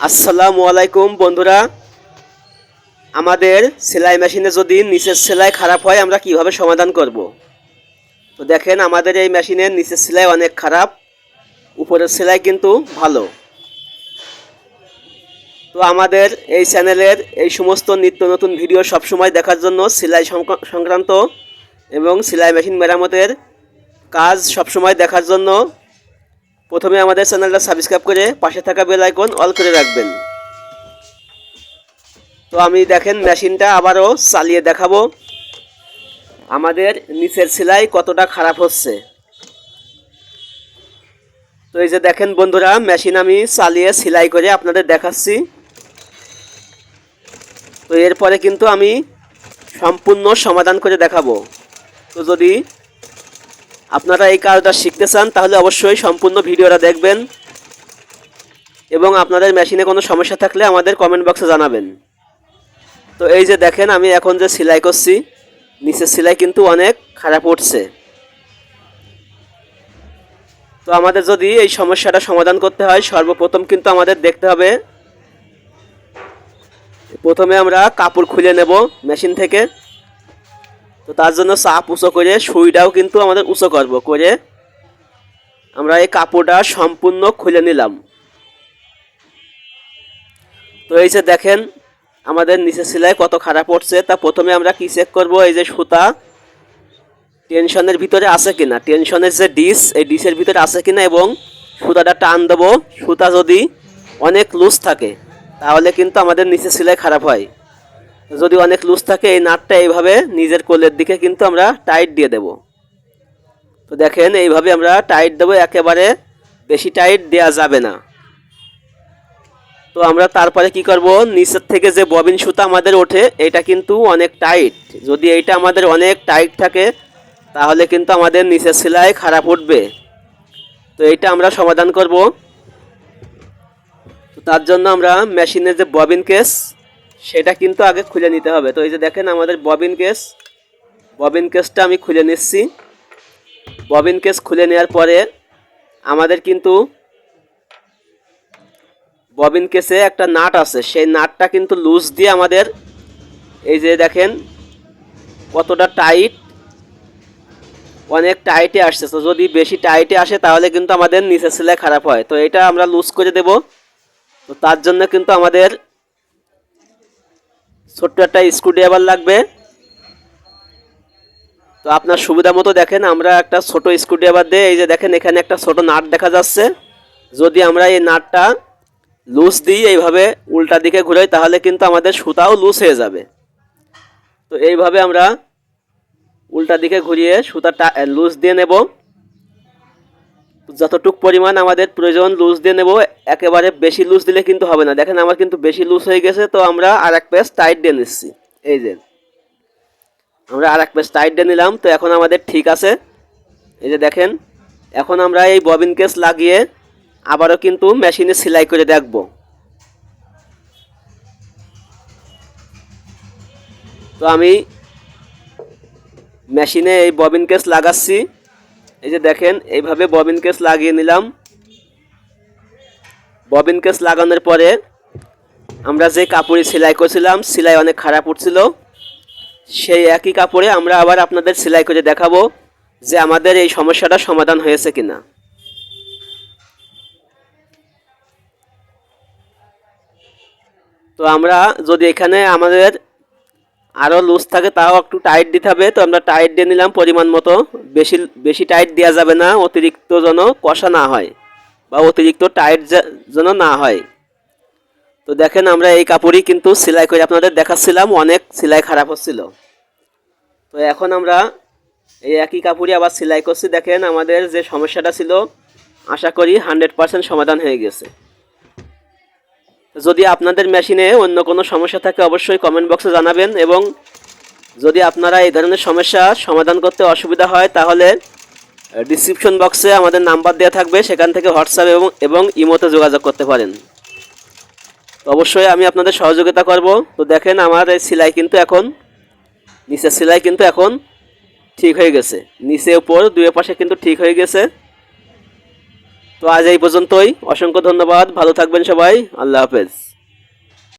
আসসালামু আলাইকুম, বন্ধুরা। আমাদের সেলাই মেশিনে যদি নিচের সেলাই খারাপ হয়, আমরা কীভাবে সমাধান করব? তো দেখেন, আমাদের এই মেশিনের নিচের সেলাই অনেক খারাপ, উপরের সেলাই কিন্তু ভালো। তো আমাদের এই চ্যানেলের এই সমস্ত নিত্য নতুন ভিডিও সবসময় দেখার জন্য সেলাই সংক- সংক্রান্ত এবং সেলাই মেশিন মেরামতের কাজ সবসময় দেখার জন্য প্রথমে আমাদের চ্যানেলটা সাবস্ক্রাইব করে পাশে থাকা বেল আইকন অল করে রাখবেন। তো আমি দেখেন মেশিনটা আবারও চালিয়ে দেখাবো। আমাদের নিচের সেলাই কতটা খারাপ হচ্ছে। তো এই যে দেখেন বন্ধুরা, মেশিন আমি চালিয়ে সেলাই করে আপনাদের দেখাচ্ছি। তো এরপরে কিন্তু আমি সম্পূর্ণ সমাধান করে দেখাবো। তো যদি আপনারা এই কাজটা শিখতে চান, তাহলে অবশ্যই সম্পূর্ণ ভিডিওটা দেখবেন। এবং আপনাদের মেশিনে কোনো সমস্যা থাকলে আমাদের কমেন্ট বক্সে জানাবেন। তো এই যে দেখেন, আমি এখন যে সেলাই করছি, নিচের সেলাই কিন্তু অনেক খারাপ উঠছে। তো আমাদের যদি এই সমস্যাটা সমাধান করতে হয়, সর্বপ্রথম কিন্তু আমাদের দেখতে হবে, প্রথমে আমরা কাপড় খুলে নেব মেশিন থেকে। তো তার জন্য সাপ উঁচু করে সুইটাও কিন্তু আমাদের উঁচু করব, করে আমরা এই কাপড়টা সম্পূর্ণ খুলে নিলাম। তো এই যে দেখেন, আমাদের নিচে সেলাই কত খারাপ পড়ছে, তা প্রথমে আমরা কি চেক করব, এই যে সুতা টেনশনের ভিতরে আছে কিনা? টেনশনের যে ডিস এই ডিসের ভিতরে আছে কিনা এবং সুতাটা টান দেবো, সুতা যদি অনেক লুজ থাকে, তাহলে কিন্তু আমাদের নিচে সেলাই খারাপ হয়। যদি অনেক লুজ থাকে, এই নাটটা এইভাবে নিজের কোলের দিকে কিন্তু আমরা টাইট দিয়ে দেব। তো দেখেন, এইভাবে আমরা টাইট দেবো, একেবারে বেশি টাইট দেওয়া যাবে না। তো আমরা তারপরে কি করব? নিচের থেকে যে ববিন সুতা আমাদের ওঠে, এটা কিন্তু অনেক টাইট যদি এইটা আমাদের অনেক টাইট থাকে, তাহলে কিন্তু আমাদের নিচের সেলাই খারাপ উঠবে। তো এইটা আমরা সমাধান করব। তো তার জন্য আমরা মেশিনের যে ববিন কেস সেটা কিন্তু আগে খুলে নিতে হবে। তো এই যে দেখেন আমাদের ববিন কেস। ববিন কেসটা আমি খুলে নিচ্ছি। ববিন কেস খুলে নেওয়ার পরে আমাদের কিন্তু ববিন কেসে একটা নাট আছে। সেই নাটটা কিন্তু লুজ দিয়ে আমাদের এই যে দেখেন কতটা টাইট, অনেক টাইটে আসছে। তো যদি বেশি টাইটে আসে তাহলে কিন্তু আমাদের নিচের সেলাই খারাপ হয়। তো এটা আমরা লুজ করে দেব। তো তার জন্য কিন্তু আমাদের ছোট্ট একটা স্ক্রুড্রাইভার লাগবে। তো আপনার সুবিধা মতো দেখেন, আমরা একটা ছোট স্ক্রুড্রাইভার দিয়ে, এই যে দেখেন, এখানে একটা ছোট নাট দেখা যাচ্ছে। যদি আমরা এই নাটটা লুজ দিই, এইভাবে উল্টা দিকে ঘুরাই, তাহলে কিন্তু আমাদের সুতাও লুজ হয়ে যাবে। তো এইভাবে আমরা উল্টা দিকে ঘুরিয়ে সুতাটা লুজ দিয়ে নেব। যতটুক পরিমাণ আমাদের প্রয়োজন লুজ দিয়ে নেব, একেবারে বেশি লুজ দিলে কিন্তু হবে না। দেখেন আমার কিন্তু বেশি লুজ হয়ে গেছে, তো আমরা আর এক পেস টাইট দিয়ে নিচ্ছি। এই যে, আমরা আর এক পেস টাইট দিয়ে নিলাম, তো এখন আমাদের ঠিক আছে। এই যে দেখেন, এখন আমরা এই ববিন কেস লাগিয়ে আবারও কিন্তু মেশিনে সেলাই করে দেখব। তো আমি মেশিনে এই ববিন কেস লাগাচ্ছি। এই যে দেখেন, এইভাবে ববিন কেস লাগিয়ে নিলাম। ববিন কেস লাগানোর পরে আমরা যে কাপড়ে সেলাই করছিলাম, সেলাই অনেক খারাপ উঠছিল। সেই একই কাপড়ে আমরা আবার আপনাদের সেলাই করে দেখাবো যে আমাদের এই সমস্যাটা সমাধান হয়েছে কিনা। তো আমরা যদি এখানে আমাদের আরও লুজ থাকে, তাও একটু টাইট দিতে হবে। তো আমরা টাইট দিয়ে নিলাম পরিমাণ মতো। বেশি বেশি টাইট দেওয়া যাবে না, অতিরিক্ত যেন কষা না হয় বা অতিরিক্ত টাইট যেন না হয়। তো দেখেন আমরা এই কাপড়ই কিন্তু সেলাই করে আপনাদের দেখাচ্ছিলাম, অনেক সেলাই খারাপ হচ্ছিল। তো এখন আমরা এই একই কাপড়ই আবার সেলাই করছি। দেখেন আমাদের যে সমস্যাটা ছিল, আশা করি হান্ড্রেড পারসেন্ট সমাধান হয়ে গেছে। যদি আপনাদের মেশিনে অন্য কোনো সমস্যা থাকে, অবশ্যই কমেন্ট বক্সে জানাবেন এবং যদি আপনারা এই ধরনের সমস্যা সমাধান করতে অসুবিধা হয়, তাহলে ডিসক্রিপশন বক্সে আমাদের নাম্বার দেওয়া থাকবে। সেখান থেকে হোয়াটসঅ্যাপ এবং এবং ইমোতে যোগাযোগ করতে পারেন। অবশ্যই আমি আপনাদের সহযোগিতা করব। তো দেখেন, আমার এই সেলাই কিন্তু এখন, নিচের সেলাই কিন্তু এখন ঠিক হয়ে গেছে। নিচে উপর দুয়ে পাশে কিন্তু ঠিক হয়ে গেছে। তো আজ এই পর্যন্তই। অসংখ্য ধন্যবাদ। ভালো থাকবেন সবাই। আল্লাহ হাফেজ।